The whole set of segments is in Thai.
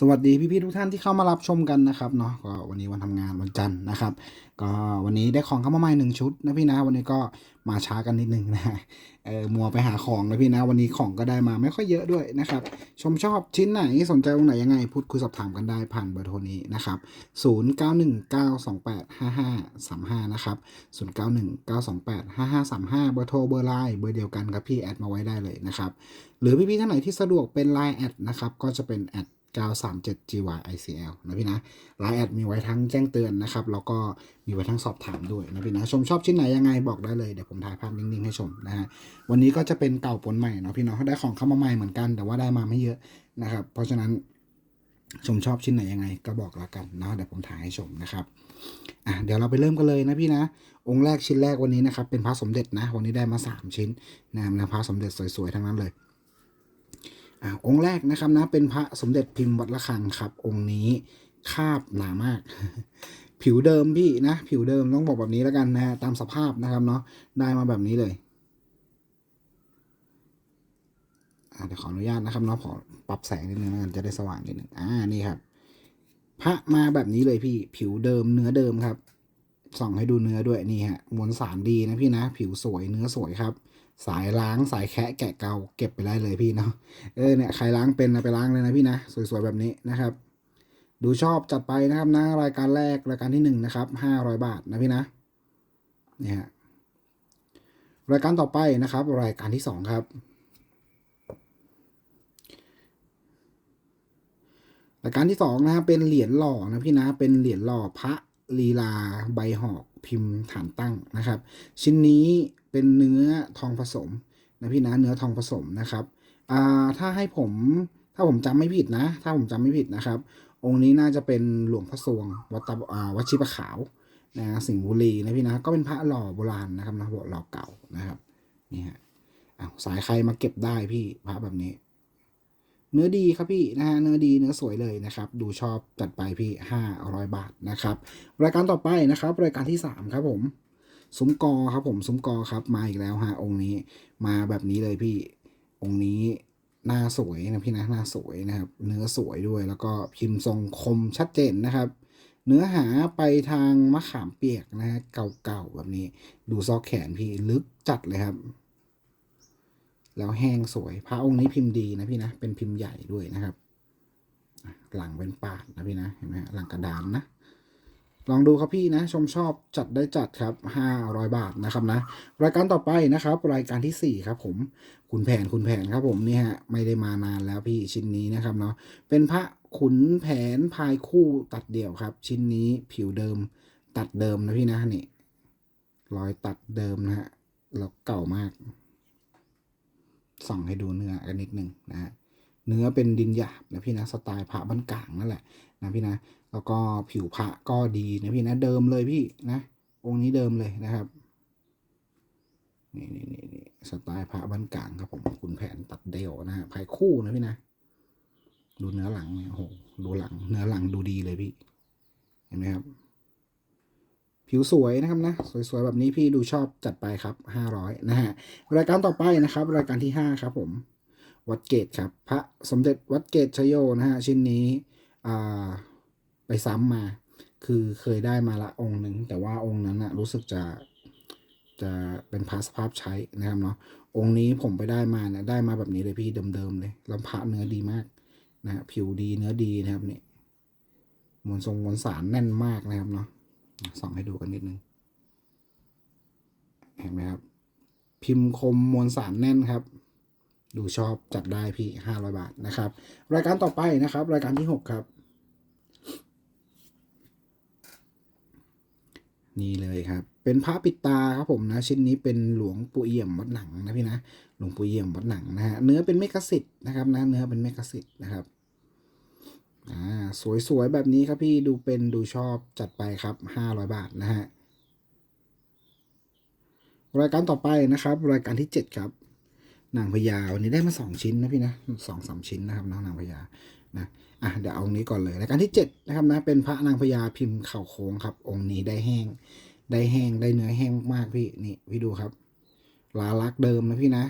สวัสดีพี่ๆทุกท่านที่เข้ามารับชมกันนะครับเนาะก็วันนี้วันทำงานวันจันทร์นะครับ ก็วันนี้ได้ของเข้ามาใหม่หนึ่งชุดนะพี่นะวันนี้ก็มาช้ากันนิดนึงนะเออมัวไปหาของนะพี่นะ วันนี้ของก็ได้มาไม่ค่อยเยอะด้วยนะครับ ชมชอบชิ้นไหนสนใจตรงไหนยังไง พูดคุยสอบถามกันได้ผ่านเบอร์โทรนี้นะครับ0919285535นะครับ0919285535 เบอร์โทรเบอร์ไลน์เบอร์เดียวกันครับพี่แอดมาไว้ได้เลยนะครับหรือพี่ๆท่านไหนที่สะดวกเป็น Line แอดนะครับก็จะเป็นแอด 937 GYICL นะพี่นะไลน์แอดมีไว้ทั้งแจ้งเตือนนะครับ แล้วก็มีไว้ทั้งสอบถามด้วยนะพี่นะ ชมชอบชิ้นไหนยังไงบอกได้เลย เดี๋ยวผมถ่ายภาพนิ่งๆให้ชมนะฮะ วันนี้ก็จะเป็นเก่าปนใหม่เนาะพี่เนาะได้ของเข้ามาใหม่เหมือนกัน แต่ว่าได้มาไม่เยอะนะครับ เพราะฉะนั้นชมชอบชิ้นไหนยังไงก็บอกละกันเนาะเดี๋ยวผมถ่ายให้ชมนะครับอะเดี๋ยวเราไปเริ่มกันเลยนะพี่นะ องค์แรกชิ้นแรกวันนี้นะครับเป็นพระสมเด็จนะ วันนี้ได้มา 3 ชิ้นนะนะพระสมเด็จสวยๆทั้งนั้นเลย อ่าองค์แรกนะครับนะเป็นพระสมเด็จพิมพ์วัดระฆังครับ องค์นี้คาบหนามาก ผิวเดิมพี่นะ ผิวเดิมต้องบอกแบบนี้แล้วกันนะฮะตามสภาพนะครับเนาะได้มาแบบนี้เลยเดี๋ยวขออนุญาตนะครับเนาะขอปรับแสงนิดนึงนะจะได้สว่างนิดนึงอ่านี่ครับ พระมาแบบนี้เลยพี่ ผิวเดิมเนื้อเดิมครับส่องให้ดูเนื้อด้วยนี่ฮะมวลสารดีนะพี่นะ ผิวสวยเนื้อสวยครับ สายล้างสายแคะแกะเกาเก็บไปได้เลยพี่เนาะเออเนี่ยใครล้างเป็นนะไปล้างเลยนะพี่นะสวยๆแบบนี้นะครับ ดูชอบจัดไปนะครับนะรายการแรกรายการที่หนึ่งนะครับห้าร้อยบาทนะพี่นะเนี่ยฮะรายการต่อไปนะครับ รายการที่สองครับรายการที่สองนะครับเป็นเหรียญหล่อนะพี่นะเป็นเหรียญหล่อพระลีลาใบหอกพิมพ์ฐานตั้งนะครับ ชิ้นนี้ เป็นเนื้อทองผสมนะพี่นะเนื้อทองผสมนะครับอ่าถ้าให้ผมถ้าผมจำไม่ผิดนะ ถ้าผมจำไม่ผิดนะครับ องค์นี้น่าจะเป็นหลวงพระสวงวัดตะวัชิประขาวนะสิงห์บุรีนะพี่นะก็เป็นพระหล่อโบราณนะครับนะหล่อเก่านะครับนี่ฮะอ้าวสายใครมาเก็บได้พี่พระแบบนี้ เนื้อดีครับพี่นะฮะเนื้อดีเนื้อสวยเลยนะครับ ดูชอบจัดไปพี่ห้าร้อยบาทนะครับ รายการต่อไปนะครับ รายการที่สามครับผม ซุ้มกอครับผมซุ้มกอครับมาอีกแล้วฮะองค์นี้มาแบบนี้เลยพี่องค์นี้หน้าสวยนะพี่นะหน้าสวยนะครับ เนื้อสวยด้วยแล้วก็พิมพ์ทรงคมชัดเจนนะครับ เนื้อหาไปทางมะขามเปียกนะฮะเก่าๆแบบนี้ ดูซอกแขนพี่ลึกจัดเลยครับ แล้วแห้งสวยพระองค์นี้พิมพ์ดีนะพี่นะเป็นพิมพ์ใหญ่ด้วยนะครับ หลังเป็นปาดนะพี่นะเห็นไหมหลังกระดานนะ ลองดูครับพี่นะ ชมชอบจัดได้จัดครับห้าร้อยบาทนะครับนะ รายการต่อไปนะครับ รายการที่สี่ครับผมขุนแผนขุนแผนครับผมนี่ฮะไม่ได้มานานแล้วพี่ชิ้นนี้นะครับเนาะเป็นพระขุนแผนพายคู่ตัดเดี่ยวครับ ชิ้นนี้ผิวเดิมตัดเดิมนะพี่นะนี่รอยตัดเดิมนะฮะแล้วเก่ามาก ส่องให้ดูเนื้อกันนิดหนึ่งนะฮะเนื้อเป็นดินหยาบนะพี่นะสไตล์พระบ้านกลางนั่นแหละ นะพี่นะ แล้วก็ผิวพระก็ดีนะพี่นะเดิมเลยพี่นะองค์นี้เดิมเลยนะครับนี่นี่นี่นี่สไตล์พระบ้านกลางครับผมคุณแผนตัดเดี่ยวนะฮะภายคู่นะพี่นะ ดูเนื้อหลังเนี่ยโอ้โหดูหลัง เนื้อหลังดูดีเลยพี่ เห็นไหมครับ ผิวสวยนะครับนะ สวยๆ แบบนี้พี่ดูชอบจัดไปครับห้าร้อยนะฮะ รายการต่อไปนะครับ รายการที่ห้าครับผม วัดเกตครับ พระสมเด็จวัดเกตชโยนะฮะชิ้นนี้ ไปซ้ำมา คือเคยได้มาละองค์หนึ่งแต่ว่าองค์นั้นนะรู้สึกจะจะเป็นพระสภาพใช้นะครับเนาะองค์นี้ผมไปได้มาเนี่ยได้มาแบบนี้เลยพี่เดิมๆเลยล้วพระเนื้อดีมากนะฮะผิวดีเนื้อดีนะครับนี่มวลทรงมวลสารแน่นมากนะครับเนาะส่องให้ดูกันนิดนึงเห็นไหมครับ พิมพ์คมมวลสารแน่นครับ ดูชอบจัดได้พี่ห้าร้อยบาทนะครับ รายการต่อไปนะครับ รายการที่หกครับ นี่เลยครับ เป็นพระปิดตาครับผมนะชิ้นนี้เป็นหลวงปู่เอี่ยมวัดหนังนะพี่นะหลวงปู่เอี่ยมวัดหนังนะฮะเนื้อเป็นเมกะสิทธ์นะครับนะเนื้อเป็นเมกะสิทธ์นะครับอ่าสวยๆแบบนี้ครับพี่ดูเป็นดูชอบจัดไปครับห้าร้อยบาทนะฮะรายการต่อไปนะครับ รายการที่เจ็ดครับนางพญาวันนี้ได้มาสองชิ้นนะพี่นะสองสามชิ้นนะครับน้องนางพญานะ อะเดี๋ยวเอาองนี้ก่อนเลยรายการที่เจ็ดนะครับนะเป็นพระนางพญาพิมพ์เข่าโค้งครับ องค์นี้ได้แห้ง ได้แห้งได้เนื้อแห้งมากพี่นี่พี่ดูครับ ลาลักเดิมนะพี่นะ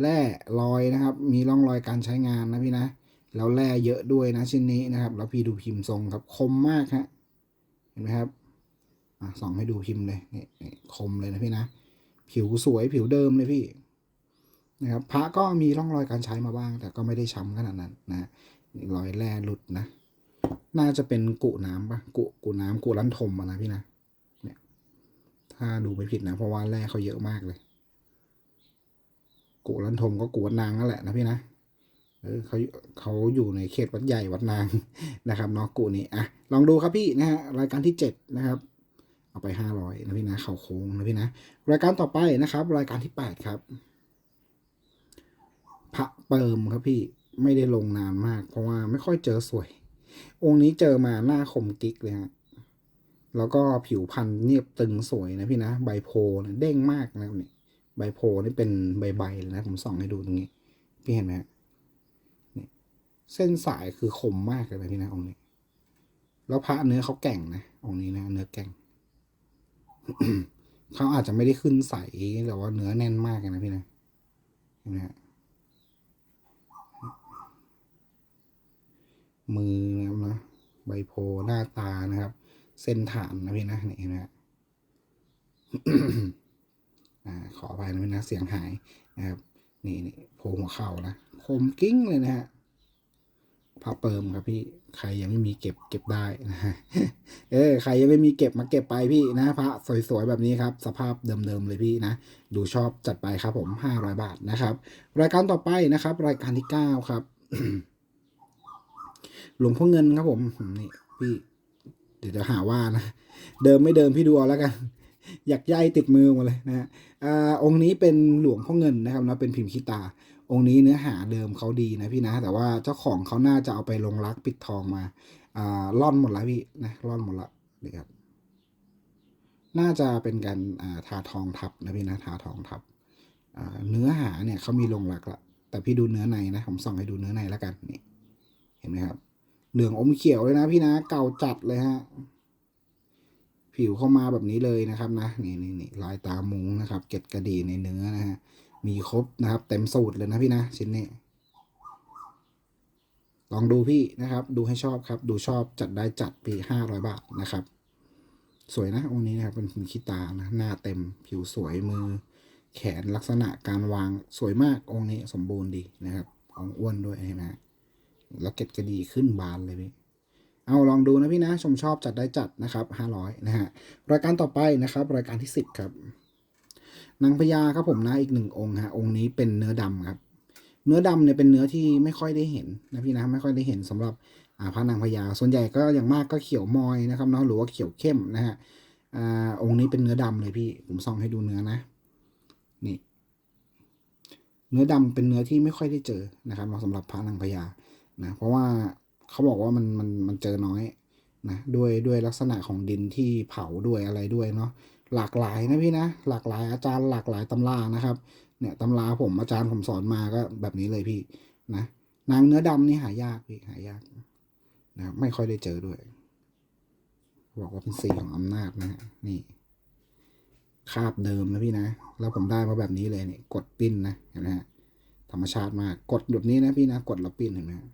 แร่รอยนะครับ มีร่องรอยการใช้งานนะพี่นะแล้วแร่เยอะด้วยนะชิ้นนี้นะครับ แล้วพี่ดูพิมพ์ทรงครับ คมมากฮะเห็นไหมครับอะส่องให้ดูพิมพ์เลยนี่คมเลยนะพี่นะผิวสวยผิวเดิมเลยพี่นะครับพระก็มีร่องรอยการใช้มาบ้าง แต่ก็ไม่ได้ช้ำขนาดนั้นนะ รอยแร่หลุดนะ น่าจะเป็นกุน้ำปะกุกุน้ำกุลันทมอะนะพี่นะเนี่ยถ้าดูไม่ผิดนะ เพราะว่าแร่เขาเยอะมากเลย กุลันทมก็กุวัดนางนั่นแหละนะพี่นะเออเขาเขาอยู่ในเขตวัดใหญ่วัดนางนะครับเนาะกุนี้อะลองดูครับพี่นะฮะรายการที่เจ็ดนะครับ เอาไปห้าร้อยนะพี่นะเข่าโค้งนะพี่นะรายการต่อไปนะครับ รายการที่แปดครับพระเปิมครับพี่ ไม่ได้ลงนานมาก เพราะว่าไม่ค่อยเจอสวย องค์นี้เจอมาหน้าคมกิ๊กเลยฮะแล้วก็ผิวพันธุ์เนียบตึงสวยนะพี่นะใบโพนะเด้งมากนะครับนี่ใบโพนี่เป็นใบๆเลยนะผมส่องให้ดูตรงนี้ พี่เห็นไหมฮะนี่เส้นสายคือคมมากเลยนะพี่นะองค์นี้ แล้วพระเนื้อเขาแก่งนะองค์นี้นะเนื้อแก่งเขาอาจจะไม่ได้ขึ้นใสแต่ว่าเนื้อแน่นมากเลยนะพี่นะเห็นไหมฮะ มือนะครับนะใบโพหน้าตานะครับ เส้นฐานนะพี่นะนี่เห็นไหมฮะอ่าขออภัยนะพี่นะเสียงหายนะครับ นี่นี่โพหัวเข่านะคมกิ้งเลยนะฮะพระเปิมครับพี่ใครยังไม่มีเก็บเก็บได้นะฮะเออใครยังไม่มีเก็บมาเก็บไปพี่นะพระสวยๆแบบนี้ครับ สภาพเดิมๆเลยพี่นะ ดูชอบจัดไปครับผมห้าร้อยบาทนะครับ รายการต่อไปนะครับ รายการที่เก้าครับ หลวงพ่อเงินครับผมนี่พี่เดี๋ยวจะหาว่านะ เดิมไม่เดิมพี่ดูเอาแล้วกัน อยากใยติดมือมาเลยนะฮะอ่าองค์นี้เป็นหลวงพ่อเงินนะครับนะเป็นพิมพ์ขีตา องค์นี้เนื้อหาเดิมเขาดีนะพี่นะ แต่ว่าเจ้าของเขาน่าจะเอาไปลงรักปิดทองมาอ่าล่อนหมดแล้วพี่นะล่อนหมดละนี่ครับน่าจะเป็นการอ่าทาทองทับนะพี่นะทาทองทับอ่าเนื้อหาเนี่ยเขามีลงรักละแต่พี่ดูเนื้อในนะผมส่องให้ดูเนื้อในแล้วกันนี่ เห็นไหมครับ เหลืองอมเขียวเลยนะพี่นะ เก่าจัดเลยฮะ ผิวเข้ามาแบบนี้เลยนะครับนะ นี่นี่นี่ลายตามุงนะครับ เก็ดกระดีในเนื้อนะฮะ มีครบนะครับ เต็มสูตรเลยนะพี่นะชิ้นนี้ ลองดูพี่นะครับ ดูให้ชอบครับ ดูชอบจัดได้จัดปีห้าร้อยบาทนะครับ สวยนะองค์นี้นะครับเป็นหินขี้ตานะ หน้าเต็ม ผิวสวยมือ แขนลักษณะการวางสวยมากองค์นี้สมบูรณ์ดีนะครับ ของอ้วนด้วยเห็นไหม ฮะแล้วเกล็ดกระดีขึ้นบานเลยพี่เอาลองดูนะพี่นะ ชมชอบจัดได้จัดนะครับห้าร้อยนะฮะรายการต่อไปนะครับ รายการที่สิบครับนางพญาครับผมนะอีกหนึ่งองค์ฮะองค์นี้เป็นเนื้อดำครับ เนื้อดำเนี่ยเป็นเนื้อที่ไม่ค่อยได้เห็นนะพี่นะไม่ค่อยได้เห็นสำหรับพระนางพญาส่วนใหญ่ก็อย่างมากก็เขียวมอยนะครับเนาะหรือว่าเขียวเข้มนะฮะอองค์นี้เป็นเนื้อดำเลยพี่ผมส่องให้ดูเนื้อนะ นี่ เนื้อดำเป็นเนื้อที่ไม่ค่อยได้เจอนะครับสำหรับพระนางพญา นะเพราะว่าเขาบอกว่ามันมันมันเจอน้อยนะด้วยด้วยลักษณะของดินที่เผาด้วยอะไรด้วยเนาะหลากหลายนะพี่นะหลากหลายอาจารย์หลากหลายตำรานะครับเนี่ยตำราผมอาจารย์ผมสอนมาก็แบบนี้เลยพี่นะนางเนื้อดำนี่หายากพี่หายากนะไม่ค่อยได้เจอด้วย บอกว่าเป็นสีของอำนาจนะฮะนี่คาบเดิมนะพี่นะ แล้วผมได้มาแบบนี้เลยเนี่ยกดปิ้นนะเห็นไหมฮะธรรมชาติมากกดแบบนี้นะพี่นะ กดแล้วปิ้นเห็นไหมฮะ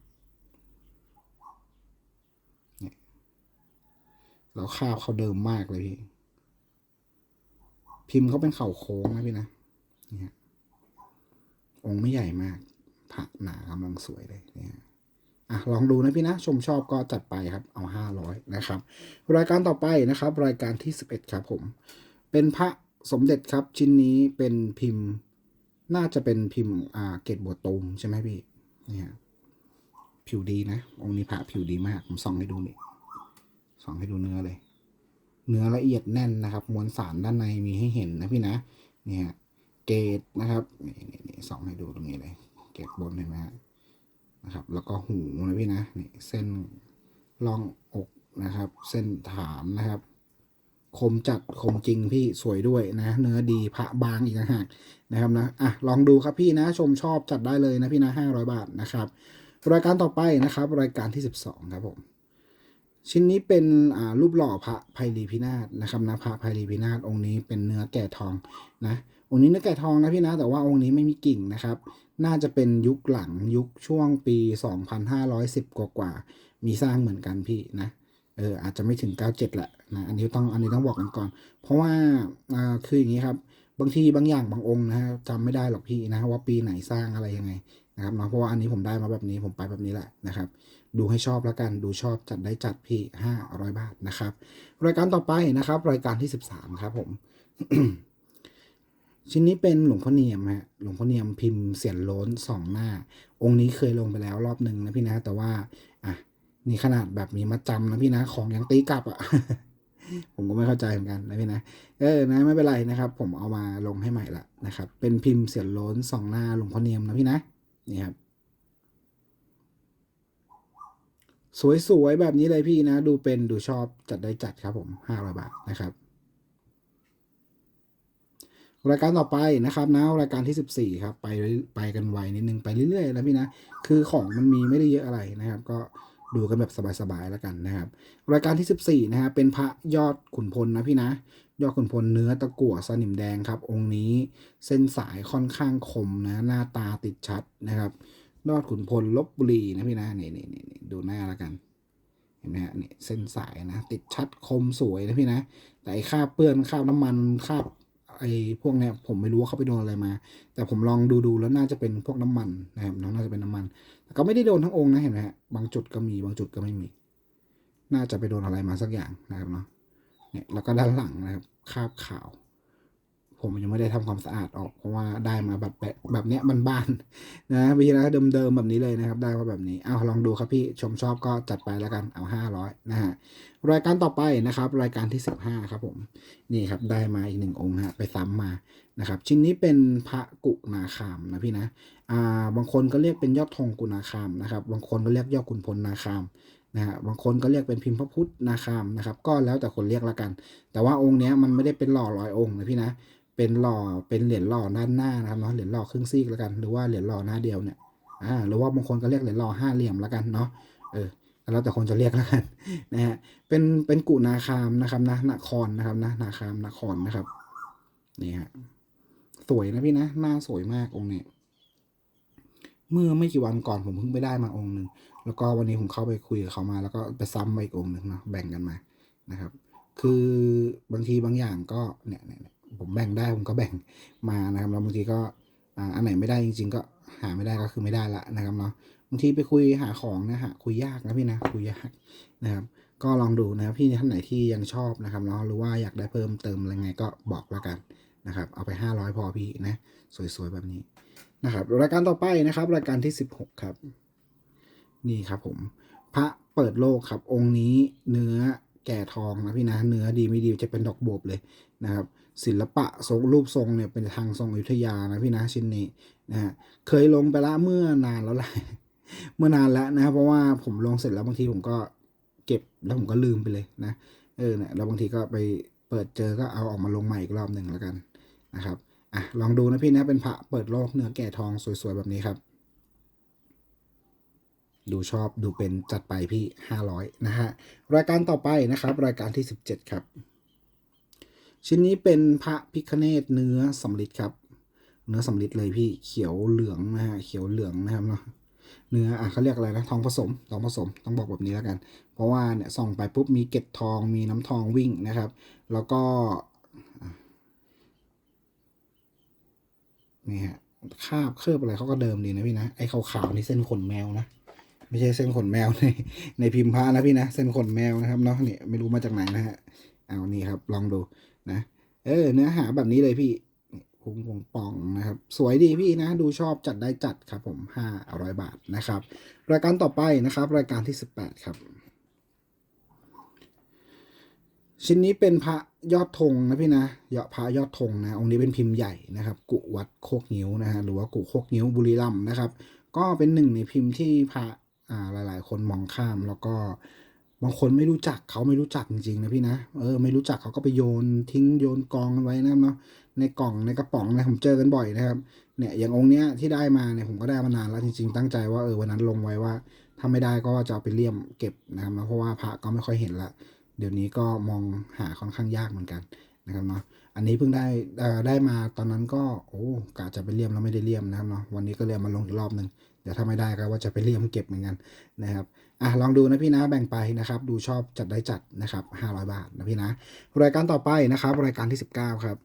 เนี่ย แล้วคาบเขาเดิมมากเลยพี่ พิมพ์เขาเป็นเข่าโค้งนะพี่นะนี่ฮะองค์ไม่ใหญ่มากพระหนากำลังสวยเลยเนี่ยอะลองดูนะพี่นะ ชมชอบก็จัดไปครับ เอาห้าร้อยนะครับ รายการต่อไปนะครับ รายการที่สิบเอ็ดครับผม เป็นพระสมเด็จครับ ชิ้นนี้เป็นพิมพ์ น่าจะเป็นพิมพ์อ่าเกตบัวตูมใช่ไหมพี่เนี่ยผิวดีนะ องค์นี้พระผิวดีมาก ผมส่องให้ดูนี่ ส่องให้ดูเนื้อเลย เนื้อละเอียดแน่นนะครับ มวลสารด้านในมีให้เห็นนะพี่นะเนี่ยเกรดนะครับนี่นี่นี่ส่องให้ดูตรงนี้เลย เกรดบนเห็นไหมฮะนะครับ แล้วก็หูนะพี่นะนี่เส้นร่องอกนะครับ เส้นฐานนะครับ คมจัดคมจริงพี่สวยด้วยนะ เนื้อดีพระบางอีกต่างหากนะครับนะอะลองดูครับพี่นะ ชมชอบจัดได้เลยนะพี่นะห้าร้อยบาทนะครับ รายการต่อไปนะครับ รายการที่สิบสองครับผม ชิ้นนี้เป็นรูปหล่อพระไพรีพินาศนะครับนะพระไพรีพินาศองค์นี้เป็นเนื้อแก่ทองนะองค์นี้เนื้อไก่ทองนะพี่นะแต่ว่าองค์นี้ไม่มีกิ่งนะครับ น่าจะเป็นยุคหลังยุคช่วงปี 2510 กว่ากว่ามีสร้างเหมือนกันพี่นะเอออาจจะไม่ถึง 97แหละนะอันนี้ต้องอันนี้ต้องบอกกันก่อน เพราะว่าอ่าคืออย่างนี้ครับบางทีบางอย่างบางองค์นะฮะจำไม่ได้หรอกพี่นะว่าปีไหนสร้างอะไรยังไงนะครับเนาะเพราะว่าอันนี้ผมได้มาแบบนี้ผมไปแบบนี้แหละนะครับ ดูให้ชอบแล้วกันดูชอบจัดได้จัดพี่500บาทนะครับ รายการต่อไปนะครับ รายการที่13ครับผม ชิ้นนี้เป็นหลวงพ่อเนียมฮะหลวงพ่อเนียมพิมพ์เสียนล้นสองหน้า องค์นี้เคยลงไปแล้วรอบหนึ่งนะพี่นะ แต่ว่า อะนี่ขนาดแบบมีมาจำนะพี่นะ ของยังตีกลับอะผมก็ไม่เข้าใจเหมือนกันนะพี่นะ เออ นะไม่เป็นไรนะครับ ผมเอามาลงให้ใหม่ละนะครับ เป็นพิมพ์เสียนล้นสองหน้าหลวงพ่อเนียมนะพี่นะ นี่ครับ สวยๆแบบนี้เลยพี่นะ ดูเป็นดูชอบจัดได้จัดครับผมห้าร้อยบาทนะครับ รายการต่อไปนะครับนะรายการที่14ครับไปไปกันไวนิดนึงไปเรื่อยๆนะพี่นะ คือของมันมีไม่ได้เยอะอะไรนะครับ ก็ดูกันแบบสบายๆแล้วกันนะครับ รายการที่14นะฮะเป็นพระยอดขุนพลนะพี่นะยอดขุนพลเนื้อตะกั่วสนิมแดงครับ องค์นี้เส้นสายค่อนข้างคมนะหน้าตาติดชัดนะครับ ยอดขุนพลลบบุรีนะพี่นะนี่นี่นี่นี่ดูหน้าแล้วกัน เห็นไหมฮะนี่เส้นสายนะ ติดชัดคมสวยนะพี่นะ แต่ไอ้คาบเปื้อนคาบน้ำมันคาบไอ้พวกเนี้ยผมไม่รู้ว่าเขาไปโดนอะไรมา แต่ผมลองดูดูแล้วน่าจะเป็นพวกน้ำมันนะครับน้องน่าจะเป็นน้ำมัน แต่ก็ไม่ได้โดนทั้งองค์นะเห็นไหมฮะบางจุดก็มีบางจุดก็ไม่มี น่าจะไปโดนอะไรมาสักอย่างนะครับเนาะเนี่ยแล้วก็ด้านหลังนะครับคาบขาว ผมยังไม่ได้ทำความสะอาดออกเพราะว่าได้มาแบบแบบแบบเนี้ยมันบ้านๆนะพี่นะเดิมๆแบบนี้เลยนะครับ ได้มาแบบนี้เอาลองดูครับพี่ชมชอบก็จัดไปแล้วกันเอาห้าร้อยนะฮะรายการต่อไปนะครับ รายการที่สิบห้าครับผมนี่ครับได้มาอีกหนึ่งองค์ฮะไปซ้ำมานะครับ ชิ้นนี้เป็นพระกุนาคามนะพี่นะอ่าบางคนก็เรียกเป็นยอดธงกุนาคามนะครับ บางคนก็เรียกยอดขุนพลนาคามนะฮะบางคนก็เรียกเป็นพิมพ์พระพุทธนาคามนะครับ ก็แล้วแต่คนเรียกละกัน แต่ว่าองค์เนี้ยมันไม่ได้เป็นหล่อร้อยองค์นะพี่นะ เป็นหล่อเป็นเหรียญหล่อด้านหน้านะครับเนาะเหรียญหล่อครึ่งซีกแล้วกัน หรือว่าเหรียญหล่อหน้าเดียวเนี่ยอ่าหรือว่าบางคนก็เรียกเหรียญหล่อห้าเหลี่ยมแล้วกันเนาะเออแล้วแต่คนจะเรียกแล้วกันนะฮะเป็นเป็นกุนาคามนะครับนะนครนะครับนะนาคามนครนะครับนี่ฮะสวยนะพี่นะหน้าสวยมากองค์นี้เมื่อไม่กี่วันก่อนผมเพิ่งไปได้มาองค์หนึ่งแล้วก็วันนี้ผมเข้าไปคุยกับเขามา แล้วก็ไปซ้ำมาอีกองค์หนึ่งเนาะแบ่งกันมานะครับ คือบางทีบางอย่างก็เนี่ยเนี่ย ผมแบ่งได้ผมก็แบ่งมานะครับแล้วบางทีก็อ่าอันไหนไม่ได้จริง ๆ ก็หาไม่ได้ก็คือไม่ได้ละนะครับเนาะบางทีไปคุยหาของนะฮะคุยยากนะพี่นะคุยยากนะครับ ก็ลองดูนะครับพี่ท่านไหนที่ยังชอบนะครับเนาะหรือว่าอยากได้เพิ่มเติมอะไรไงก็บอกแล้วกันนะครับเอาไป 500 พอพี่นะสวยๆแบบนี้นะครับรายการต่อไปนะครับ รายการที่ 16 ครับ นี่ครับผม พระเปิดโลกครับ องค์นี้เนื้อแก่ทองนะพี่นะเนื้อดีไม่ดีจะเป็นดอกโบบเลยนะครับ ศิลปะทรงรูปทรงเนี่ยเป็นทางทรงอยุธยานะพี่นะชิ้นนี้นะฮะเคยลงไปละเมื่อนานแล้วแหละเมื่อนานแล้วนะครับเพราะว่าผมลงเสร็จแล้วบางทีผมก็เก็บแล้วผมก็ลืมไปเลยนะเออเนี่ยแล้วบางทีก็ไปเปิดเจอก็เอาออกมาลงใหม่อีกรอบหนึ่งแล้วกันนะครับอะลองดูนะพี่นะเป็นพระเปิดโลกเนื้อแก่ทองสวยๆแบบนี้ครับ ดูชอบดูเป็นจัดไปพี่500นะฮะรายการต่อไปนะครับ รายการที่17ครับ ชิ้นนี้เป็นพระพิคเนตเนื้อสำลิดครับ เนื้อสำลิดเลยพี่เขียวเหลืองนะฮะเขียวเหลืองนะครับเนาะเนื้ออะเขาเรียกอะไรนะทองผสมทองผสมต้องบอกแบบนี้แล้วกัน เพราะว่าเนี่ยส่องไปปุ๊บมีเกล็ดทองมีน้ำทองวิ่งนะครับ แล้วก็นี่ฮะคาบเคลือบอะไรเขาก็เดิมดีนะพี่นะไอ้ขาวๆนี่เส้นขนแมวนะไม่ใช่เส้นขนแมวในในพิมพ์พระนะพี่นะเส้นขนแมวนะครับเนาะเนี่ยไม่รู้มาจากไหนนะฮะเอานี่ครับ ลองดู นะเออเนื้อหาแบบนี้เลยพี่พุงปองปองนะครับ สวยดีพี่นะ ดูชอบจัดได้จัดครับผมห้าร้อยบาทนะครับ รายการต่อไปนะครับ รายการที่สิบแปดครับ ชิ้นนี้เป็นพระยอดธงนะพี่นะยอดพระยอดธงนะ องค์นี้เป็นพิมพ์ใหญ่นะครับ กุวัดโคกนิ้วนะฮะหรือว่ากุโคกนิ้วบุรีรัมย์นะครับ ก็เป็นหนึ่งในพิมพ์ที่พระอ่าหลาย ๆ คนมองข้ามแล้วก็ บางคนไม่รู้จักเขาไม่รู้จักจริงๆนะพี่นะเออไม่รู้จักเขาก็ไปโยนทิ้งโยนกองกันไว้นะครับเนาะในกล่องในกระป๋องนะผมเจอกันบ่อยนะครับเนี่ยอย่างองค์เนี้ยที่ได้มาเนี่ยผมก็ได้มานานแล้วจริงๆตั้งใจว่าเออวันนั้นลงไว้ว่าถ้าไม่ได้ก็จะเอาไปเลี่ยมเก็บนะครับเพราะว่าพระก็ไม่ค่อยเห็นละเดี๋ยวนี้ก็มองหาค่อนข้างยากเหมือนกันนะครับเนาะอันนี้เพิ่งได้เออได้มาตอนนั้นก็โอ้กะจะไปเลี่ยมแล้วไม่ได้เลี่ยมนะครับเนาะวันนี้ก็เลยมาลงอีกรอบหนึ่งเดี๋ยวถ้าไม่ได้ก็ว่าจะไปเลี่ยมเก็บเหมือนกันนะครับ อะลองดูนะพี่นะแบ่งไปนะครับ ดูชอบจัดได้จัดนะครับ500บาทนะพี่นะ รายการต่อไปนะครับ รายการที่19ครับ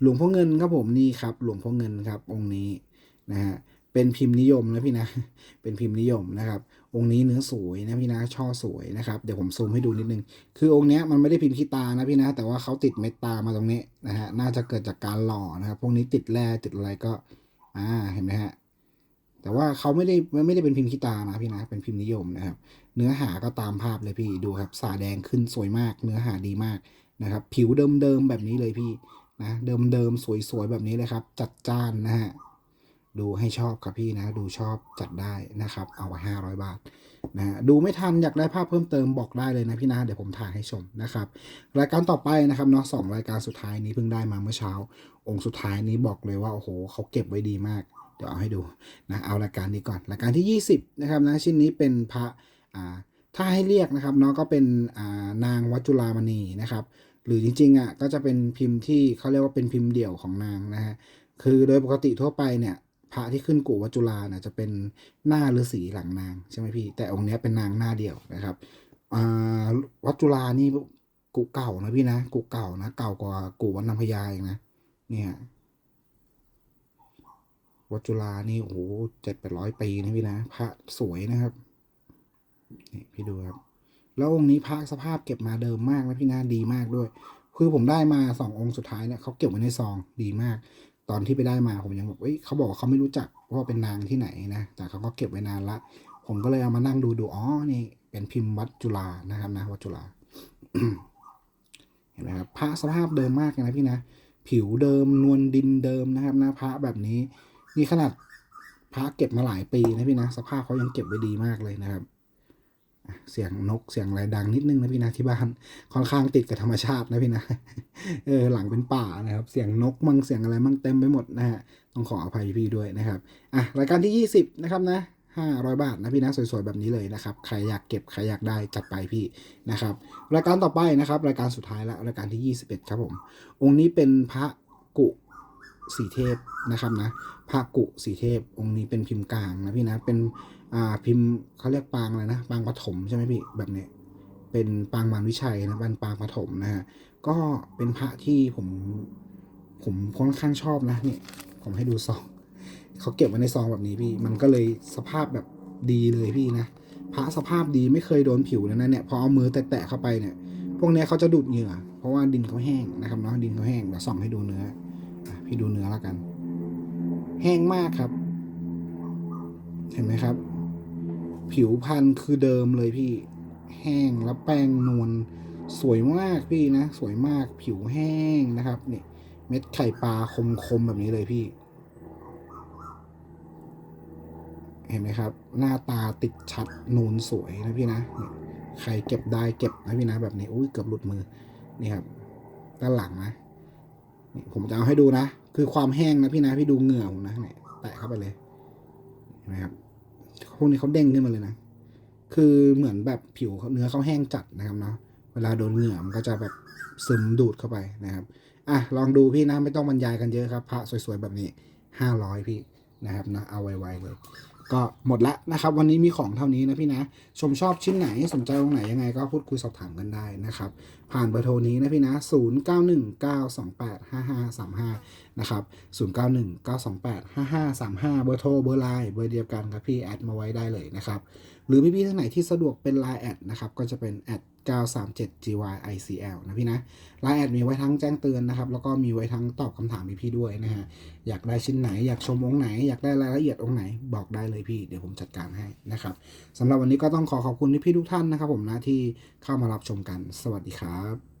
หลวงพ่อเงินครับผมนี่ครับ หลวงพ่อเงินครับองค์นี้นะฮะเป็นพิมพ์นิยมนะพี่นะ เป็นพิมพ์นิยมนะครับ องค์นี้เนื้อสวยนะพี่นะ ช่อสวยนะครับเดี๋ยวผมซูมให้ดูนิดนึง คือองค์นี้มันไม่ได้พิมพ์ขี้ตานะพี่นะ แต่ว่าเขาติดเม็ดตามาตรงนี้นะฮะน่าจะเกิดจากการหล่อนะครับ พวกนี้ติดแร่ติดอะไรก็ อ่าเห็นไหมฮะ แต่ว่าเขาไม่ได้ไม่ได้เป็นพิมพ์ขี้ตานะพี่นะเป็นพิมพ์นิยมนะครับ เนื้อหาก็ตามภาพเลยพี่ดูครับสาแดงขึ้นสวยมาก เนื้อหาดีมากนะครับ ผิวเดิมๆแบบนี้เลยพี่นะเดิมๆสวยๆแบบนี้เลยครับ จัดจ้านนะฮะดูให้ชอบครับพี่นะ ดูชอบจัดได้นะครับ เอาห้าร้อยบาทนะฮะดูไม่ทันอยากได้ภาพเพิ่มเติมบอกได้เลยนะพี่นะเดี๋ยวผมถ่ายให้ชมนะครับ รายการต่อไปนะครับเนาะสองรายการสุดท้ายนี้เพิ่งได้มาเมื่อเช้า องค์สุดท้ายนี้บอกเลยว่าโอ้โหเขาเก็บไว้ดีมาก เดี๋ยวเอาให้ดูนะเอารายการนี้ก่อนรายการที่ 20นะครับนะชิ้นนี้เป็นพระอ่าถ้าให้เรียกนะครับเนาะก็เป็นอ่านางวัจจุรามณีนะครับ หรือจริงๆอะก็จะเป็นพิมพ์ที่เขาเรียกว่าเป็นพิมพ์เดี่ยวของนางนะฮะคือโดยปกติทั่วไปเนี่ยพระที่ขึ้นกู่วัจจุราเนี่ยจะเป็นหน้าฤาษีหลังนางใช่ไหมพี่ แต่องค์นี้เป็นนางหน้าเดี่ยวนะครับวัจจุรานี่กูเก่านะพี่นะกูเก่านะ เก่ากว่ากูวัดนำพญาอีกนะเนี่ย วัดจุฬานี่โอ้โหเจ็ดแปดร้อยปีนะพี่นะพระสวยนะครับนี่พี่ดูครับ แล้วองค์นี้พระสภาพเก็บมาเดิมมากนะพี่นะดีมากด้วย คือผมได้มาสององค์สุดท้ายเนี่ยเขาเก็บไว้ในซองดีมาก ตอนที่ไปได้มาผมยังแบบเอ้ยเขาบอกเขาไม่รู้จักว่าเป็นนางที่ไหนนะ แต่เขาก็เก็บไว้นานละ ผมก็เลยเอามานั่งดูดูอ๋อนี่เป็นพิมพ์วัดจุฬานะครับนะวัดจุฬาเห็นไหมครับพระสภาพเดิมมากนะพี่นะ ผิวเดิมนวลดินเดิมนะครับนะพระแบบนี้ นี่ขนาดพระเก็บมาหลายปีนะพี่นะ สภาพเขายังเก็บไว้ดีมากเลยนะครับ เสียงนกเสียงอะไรดังนิดนึงนะพี่นะที่บ้านค่อนข้างติดกับธรรมชาตินะพี่นะ เออหลังเป็นป่านะครับ เสียงนกมั่งเสียงอะไรมั่งเต็มไปหมดนะฮะต้องขออภัยพี่ด้วยนะครับอะรายการที่ 20 นะครับนะ500 บาทนะพี่นะสวยๆแบบนี้เลยนะครับใครอยากเก็บใครอยากได้จัดไปพี่นะครับ รายการต่อไปนะครับ รายการสุดท้ายละรายการที่ 21 ครับผม องค์นี้เป็นพระกุสีเทพนะครับนะ พระกุสีเทพองค์นี้เป็นพิมพ์กลางนะพี่นะเป็นอ่าพิมพ์เขาเรียกปางอะไรนะปางปฐมใช่ไหมพี่แบบนี้เป็นปางมารวิชัยนะเป็นปางปฐมนะฮะก็เป็นพระที่ผมผมค่อนข้างชอบนะนี่ผมให้ดูซองเขาเก็บไว้ในซองแบบนี้พี่ มันก็เลยสภาพแบบดีเลยพี่นะพระสภาพดีไม่เคยโดนผิวเลยนะเนี่ยพอเอามือแตะเข้าไปเนี่ย พวกนี้เขาจะดูดเหงื่อ เพราะว่าดินเขาแห้งนะครับเนาะดินเขาแห้งเดี๋ยวส่องให้ดูเนื้อพี่ดูเนื้อแล้วกัน แห้งมากครับ เห็นไหมครับ ผิวพันธุ์คือเดิมเลยพี่ แห้งแล้วแป้งนวลสวยมากพี่นะ สวยมากผิวแห้งนะครับนี่เม็ดไข่ปลาคมๆแบบนี้เลยพี่ เห็นไหมครับ หน้าตาติดชัดนูนสวยนะพี่นะนี่ใครเก็บได้เก็บนะพี่นะแบบนี้อุ้ยเกือบหลุดมือนี่ครับด้านหลังนะ นี่ผมจะเอาให้ดูนะ คือความแห้งนะพี่นะพี่ดูเหงื่อผมนะเนี่ยแตะเข้าไปเลยเห็นไหมครับพวกนี้เขาเด้งขึ้นมาเลยนะ คือเหมือนแบบผิวเขาเนื้อเขาแห้งจัดนะครับเนาะเวลาโดนเหงื่อมันก็จะแบบซึมดูดเข้าไปนะครับอะลองดูพี่นะไม่ต้องบรรยายกันเยอะครับพระสวยๆแบบนี้ห้าร้อยพี่นะครับนะเอาไวๆเลย ก็หมดละนะครับ วันนี้มีของเท่านี้นะพี่นะ ชมชอบชิ้นไหนสนใจตรงไหนยังไงก็พูดคุยสอบถามกันได้นะครับ ผ่านเบอร์โทรนี้นะพี่นะ 0 9 1 9 2 8 5 5 3 5 นะครับ 0 9 1 9 2 8 5 5 3 5 เบอร์โทรเบอร์ไลน์เบอร์เดียวกันครับพี่แอดมาไว้ได้เลยนะครับ หรือพี่ๆท่านไหนที่สะดวกเป็น Line แอดนะครับก็จะเป็นแอด 937 gyicl นะพี่นะไลน์แอดมีไว้ทั้งแจ้งเตือนนะครับ แล้วก็มีไว้ทั้งตอบคำถามพี่ๆด้วยนะฮะ อยากได้ชิ้นไหน อยากชมองค์ไหน อยากได้รายละเอียดองค์ไหน บอกได้เลยพี่ เดี๋ยวผมจัดการให้นะครับสำหรับวันนี้ก็ต้องขอขอบคุณพี่ๆทุกท่านนะครับผมนะที่เข้ามารับชมกัน สวัสดีครับ